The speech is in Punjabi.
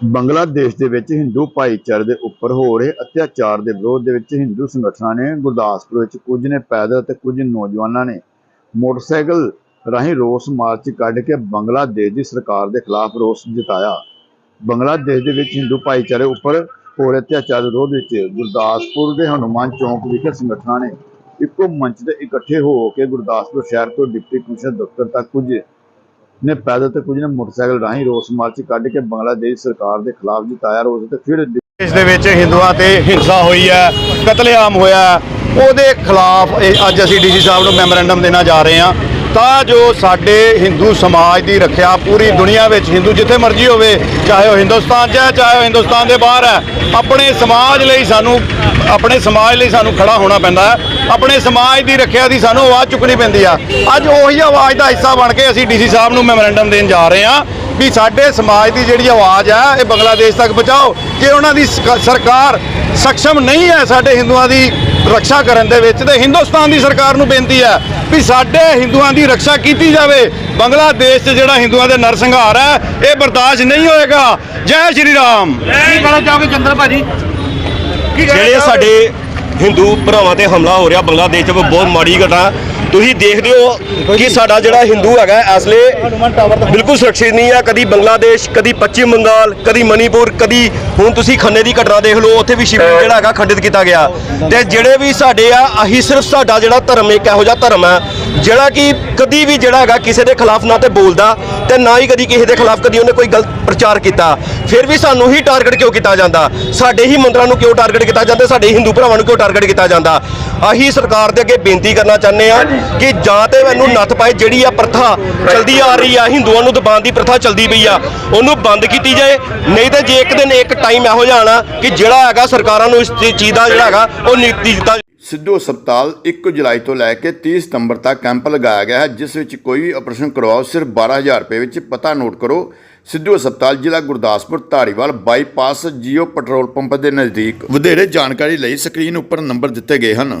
ਬੰਗਲਾਦੇਸ਼ ਦੇ ਵਿੱਚ ਹਿੰਦੂ ਭਾਈਚਾਰੇ ਦੇ ਉੱਪਰ ਹੋ ਰਹੇ ਅਤਿਆਚਾਰ ਦੇ ਵਿਰੋਧ ਦੇ ਵਿੱਚ ਹਿੰਦੂ ਸੰਗਠਨਾਂ ਨੇ ਗੁਰਦਾਸਪੁਰ ਵਿੱਚ ਕੁਝ ਨੇ ਪੈਦਲ ਤੇ ਕੁਝ ਨੌਜਵਾਨਾਂ ਨੇ ਮੋਟਰਸਾਈਕਲ ਰਾਹੀਂ ਰੋਸ ਮਾਰਚ ਕੱਢ ਕੇ ਬੰਗਲਾਦੇਸ਼ ਦੀ ਸਰਕਾਰ ਦੇ ਖਿਲਾਫ ਰੋਸ ਜਤਾਇਆ। ਬੰਗਲਾਦੇਸ਼ ਦੇ ਵਿੱਚ ਹਿੰਦੂ ਭਾਈਚਾਰੇ ਉੱਪਰ ਹੋ ਰਹੇ ਅਤਿਆਚਾਰ ਦੇ ਵਿਰੋਧ ਵਿੱਚ ਗੁਰਦਾਸਪੁਰ ਦੇ ਹਨੂਮਾਨ ਚੌਂਕ ਵਿਖੇ ਸੰਗਠਨਾਂ ਨੇ ਇੱਕੋ ਮੰਚ ਤੇ ਇਕੱਠੇ ਹੋ ਕੇ ਗੁਰਦਾਸਪੁਰ ਸ਼ਹਿਰ ਤੋਂ ਡਿਪਟੀ ਕਮਿਸ਼ਨਰ ਦਫ਼ਤਰ ਤੱਕ ਕੁਝ ਨੇ ਪੈਦਲ ਤੇ ਕੁਝ ਨੇ ਮੋਟਰਸਾਈਕਲ ਰਾਹੀਂ ਰੋਸ ਮਾਰਚ ਕੱਢ ਕੇ ਬੰਗਲਾਦੇਸ਼ ਸਰਕਾਰ ਦੇ ਖਿਲਾਫ ਜਤਾਇਆ ਰੋਸ ਤੇ ਫਿਰ ਦੇਸ਼ ਦੇ ਵਿੱਚ ਹਿੰਦੂਆਂ ਤੇ ਹਿੰਸਾ ਹੋਈ ਹੈ, ਕਤਲੇਆਮ ਹੋਇਆ ਉਹਦੇ ਖਿਲਾਫ ਅੱਜ ਅਸੀਂ ਡੀਸੀ ਸਾਹਿਬ ਨੂੰ ਮੈਮੋਰੈਂਡਮ ਦੇਣਾ ਜਾ ਰਹੇ ਹਾਂ। ਤਾਂ ਜੋ ਸਾਡੇ ਹਿੰਦੂ ਸਮਾਜ ਦੀ ਰੱਖਿਆ ਪੂਰੀ ਦੁਨੀਆ ਵਿੱਚ ਹਿੰਦੂ ਜਿੱਥੇ ਮਰਜ਼ੀ ਹੋਵੇ, ਚਾਹੇ ਉਹ ਹਿੰਦੁਸਤਾਨ 'ਚ ਹੈ, ਚਾਹੇ ਉਹ ਹਿੰਦੁਸਤਾਨ ਦੇ ਬਾਹਰ ਹੈ, ਆਪਣੇ ਸਮਾਜ ਲਈ ਸਾਨੂੰ, ਆਪਣੇ ਸਮਾਜ ਲਈ ਸਾਨੂੰ ਖੜਾ ਹੋਣਾ ਪੈਂਦਾ ਹੈ। ਆਪਣੇ ਸਮਾਜ ਦੀ ਰੱਖਿਆ ਦੀ ਸਾਨੂੰ ਆਵਾਜ਼ ਚੁੱਕਣੀ ਪੈਂਦੀ ਆ। ਅੱਜ ਉਹੀ ਆਵਾਜ਼ ਦਾ ਹਿੱਸਾ ਬਣ ਕੇ ਅਸੀਂ ਡੀਸੀ ਸਾਹਿਬ ਨੂੰ ਮੈਮੋਰੈਂਡਮ ਦੇਣ ਜਾ ਰਹੇ ਹਾਂ ਵੀ ਸਾਡੇ ਸਮਾਜ ਦੀ ਜਿਹੜੀ ਆਵਾਜ਼ ਹੈ, ਇਹ ਬੰਗਲਾਦੇਸ਼ ਤੱਕ ਪਹੁੰਚਾਓ। ਜੇ ਉਹਨਾਂ ਦੀ ਸਰਕਾਰ ਸક્ષਮ ਨਹੀਂ ਹੈ ਸਾਡੇ ਹਿੰਦੂਆਂ ਦੀ ਰੱਖਿਆ ਕਰਨ ਦੇ ਵਿੱਚ ਤੇ ਹਿੰਦੁਸਤਾਨ ਦੀ ਸਰਕਾਰ ਨੂੰ ਬੇਨਤੀ ਹੈ ਵੀ ਸਾਡੇ ਹਿੰਦੂਆਂ ਦੀ ਰੱਖਿਆ ਕੀਤੀ ਜਾਵੇ। ਬੰਗਲਾਦੇਸ਼ 'ਚ ਜਿਹੜਾ ਹਿੰਦੂਆਂ ਦੇ ਨਰਸੰਹਾਰ ਹੈ ਇਹ ਬਰਦਾਸ਼ਤ ਨਹੀਂ ਹੋਏਗਾ। ਜੈ ਸ਼੍ਰੀ ਰਾਮ। ਕੀ ਕਹਿਣਾ ਚਾਹੋਗੇ ਚੰਦਰ ਭਾਜੀ? ਜਿਹੜੇ ਸਾਡੇ ਹਿੰਦੂ ਭਰਾਵਾਂ ਤੇ ਹਮਲਾ ਹੋ ਰਿਹਾ ਬੰਗਲਾਦੇਸ਼ 'ਚ ਬਹੁਤ ਮਾੜੀ ਘਟਨਾ। ਤੁਸੀਂ ਦੇਖਦੇ ਹੋ ਕਿ ਸਾਡਾ ਜਿਹੜਾ ਹਿੰਦੂ ਹੈਗਾ ਇਸ ਲਈ ਬਿਲਕੁਲ ਸੁਰੱਖਿਅਤ ਨਹੀਂ ਹੈ। ਕਦੀ ਬੰਗਲਾਦੇਸ਼, ਕਦੀ ਪੱਛਮ ਬੰਗਾਲ, ਕਦੀ ਮਨੀਪੁਰ, ਕਦੀ ਹੁਣ ਤੁਸੀਂ ਖੰਨੇ ਦੀ ਘਟਨਾ ਦੇਖ ਲਓ, ਉੱਥੇ ਵੀ ਸ਼ਿਵਲਿੰਗ ਜਿਹੜਾ ਹੈਗਾ ਖੰਡਿਤ ਕੀਤਾ ਗਿਆ। ਤੇ ਜਿਹੜੇ ਵੀ ਸਾਡੇ ਆ, ਆਹੀ ਸਿਰਫ ਸਾਡਾ ਜਿਹੜਾ ਧਰਮ, ਇੱਕ ਇਹੋ ਜਿਹਾ ਧਰਮ ਹੈ, ਜਿਹੜਾ ਕਿ ਕਦੀ ਵੀ ਜਿਹੜਾ ਹੈਗਾ ਕਿਸੇ ਦੇ ਖਿਲਾਫ ਨਾ ਤੇ ਬੋਲਦਾ ਤੇ ਨਾ ਹੀ ਕਦੀ ਕਿਸੇ ਦੇ ਖਿਲਾਫ ਕਦੀ ਉਹਨੇ ਕੋਈ ਗਲਤ ਪ੍ਰਚਾਰ ਕੀਤਾ। ਫਿਰ ਵੀ ਸਾਨੂੰ ਹੀ ਟਾਰਗੇਟ ਕਿਉਂ ਕੀਤਾ ਜਾਂਦਾ? ਸਾਡੇ ਹੀ ਮੰਦਰਾਂ ਨੂੰ ਕਿਉਂ ਟਾਰਗੇਟ ਕੀਤਾ ਜਾਂਦਾ? ਸਾਡੇ ਹਿੰਦੂ ਭਰਾਵਾਂ ਨੂੰ ਕਿਉਂ ਟਾਰਗੇਟ ਕੀਤਾ ਜਾਂਦਾ? ਆਹੀ ਸਰਕਾਰ ਦੇ ਅੱਗੇ ਬੇਨਤੀ ਕਰਨਾ ਚਾਹੁੰਦੇ ਆ ਕਿ ਜਾਂ ਤੇ ਮੈਨੂੰ ਨੱਥ ਪਾਏ ਜਿਹੜੀ ਆ ਪ੍ਰਥਾ ਚਲਦੀ ਆ ਰਹੀ ਆ, ਹਿੰਦੂਆਂ ਨੂੰ ਦਬਾਉਣ ਦੀ ਪ੍ਰਥਾ ਚਲਦੀ ਪਈ ਆ, ਉਹਨੂੰ ਬੰਦ ਕੀਤੀ ਜਾਏ। ਨਹੀਂ ਤੇ ਜੇ ਇੱਕ ਦਿਨ ਇੱਕ ਟਾਈਮ ਇਹੋ ਜਿਹਾ ਕਿ ਜਿਹੜਾ ਹੈਗਾ ਸਰਕਾਰਾਂ ਨੂੰ ਇਸ ਚੀਜ਼ ਦਾ ਜਿਹੜਾ ਹੈਗਾ, ਉਹ ਨੀਤੀ ਦਿੱਤਾ ਸਿੱਧੂ ਹਸਪਤਾਲ 1 ਜੁਲਾਈ ਤੋਂ ਲੈ ਕੇ 30 ਸਤੰਬਰ ਤੱਕ ਕੈਂਪ ਲਗਾਇਆ ਗਿਆ ਹੈ, ਜਿਸ ਵਿੱਚ ਕੋਈ ਵੀ ਆਪਰੇਸ਼ਨ ਕਰਵਾਓ, ਸਿਰਫ 12000 ਰੁਪਏ ਵਿੱਚ ਪਤਾ ਨੋਟ ਕਰੋ। ਸਿੱਧੂ ਹਸਪਤਾਲ ਜ਼ਿਲ੍ਹਾ Gurdaspur, Dhariwal bypass Jio petrol pump ਦੇ ਨਜ਼ਦੀਕ। ਵਧੇਰੇ ਜਾਣਕਾਰੀ ਲਈ ਸਕਰੀਨ ਉੱਪਰ ਨੰਬਰ ਦਿੱਤੇ ਗਏ ਹਨ।